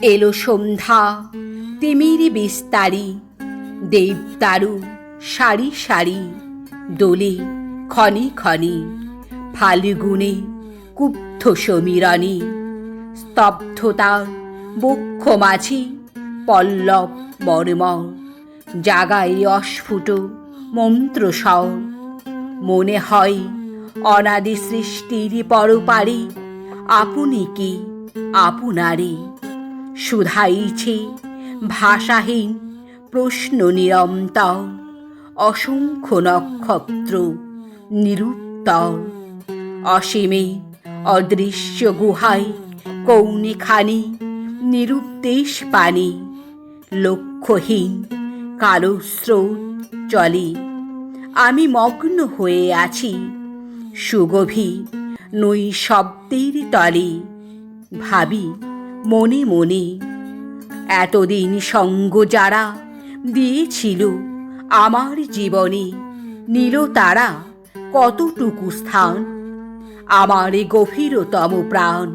এলো সন্ধ্যা। তিমির বিস্তারি, দেবদারু, সারি সারি, দোলে খনি খনি ফাল্গুনে কুব্ধ সমীরণী স্তব্ধতার বক্ষ মাঝি, পল্লব মর্মর জাগায় অস্ফুট মন্ত্রস্বর মনে হয় অনাদি সৃষ্টির পরপারে, আপনি কি, আপনারে? শুধাইছে ভাষাহীন প্রশ্ন নিরন্তর অসংখ্য নক্ষত্র নিরুত্তর অসীমে অদৃশ্য গুহায় কৌনিখানি নিরুদ্দেশ পানি, লক্ষ্যহীন কালো স্রোত চলে। আমি মগ্ন হয়ে আছি সুগভীর নই শব্দের তলে, ভাবি মনে মনে। এতদিন সঙ্গ যারা দিয়েছিল আমার জীবনে, নিল তারা কতটুকু স্থান? আমার গভীরতম প্রাণ,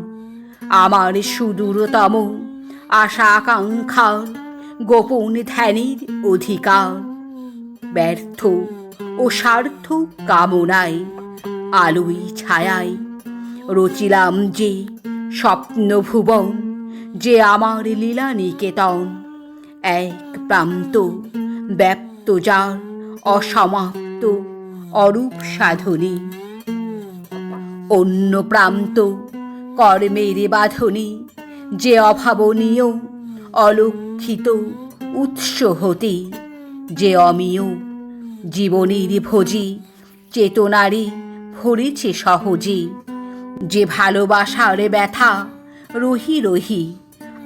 আমার সুদূরতম আশা আকাঙ্ক্ষার গোপন ধ্যানের অধিকার, ব্যর্থ ও স্বার্থ কামনায় আলোই ছায়ায় রচিলাম যে স্বপ্ন ভুবন যে আমার লীলা নিকেতন। এক প্রান্ত ব্যপ্ত যার অসমাপ্ত অরূপ সাধনী। অন্য প্রান্ত কর্মের বাঁধনি, যে অভাবনীয় অলক্ষিত উৎস হতে, যে অমীয় জীবনের ভোজি চেতনারে ভরেছে সহজে, যে ভালোবাসার ব্যথা রহি রহি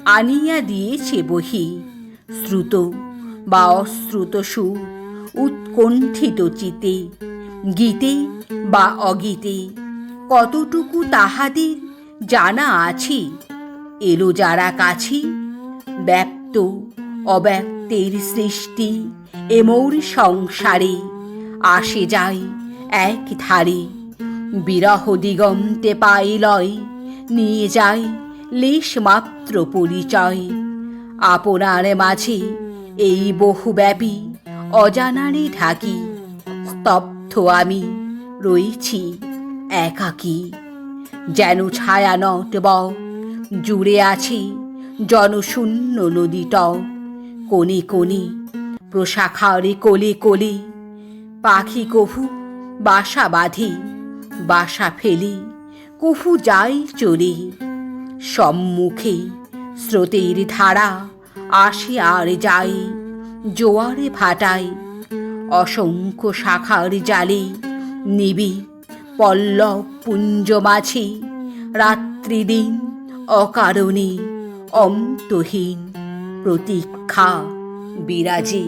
আনিয়া দিয়েছে বহি। শ্রুত বা অশ্রুত সুর উৎকণ্ঠিত চিতে, গীতে বা অগীতে, কতটুকু তাহাদের জানা আছে? এলো যারা কাছে, ব্যক্ত অব্যক্তের সৃষ্টি, এমৌর সংসারে আসে যায় এক ধারে বিরহ দিগন্তে পাইলয় নিয়ে যায় লেশ মাত্র পরিচয়। আপনার মাঝে এই বহুব্যাপী, অজানারে ঢাকি, স্তব্ধ আমি রয়েছি একাকী। যেন ছায়া নটব জুড়ে আছে জনশূন্য নদীট কোণে কোণে, প্রশাখারে কোলে কোলে, পাখি কভু বাসা বাঁধে, বাসা ফেলে কফু যায় চলে। সম্মুখে স্রোতের ধারা আসে আর যায় জোয়ারে ভাটায় অসংখ্য শাখার জালে নিবি পল্লব পুঞ্জ মাঝে, রাত্রিদিন অকারণে অন্তহীন প্রতীক্ষা বিরাজে।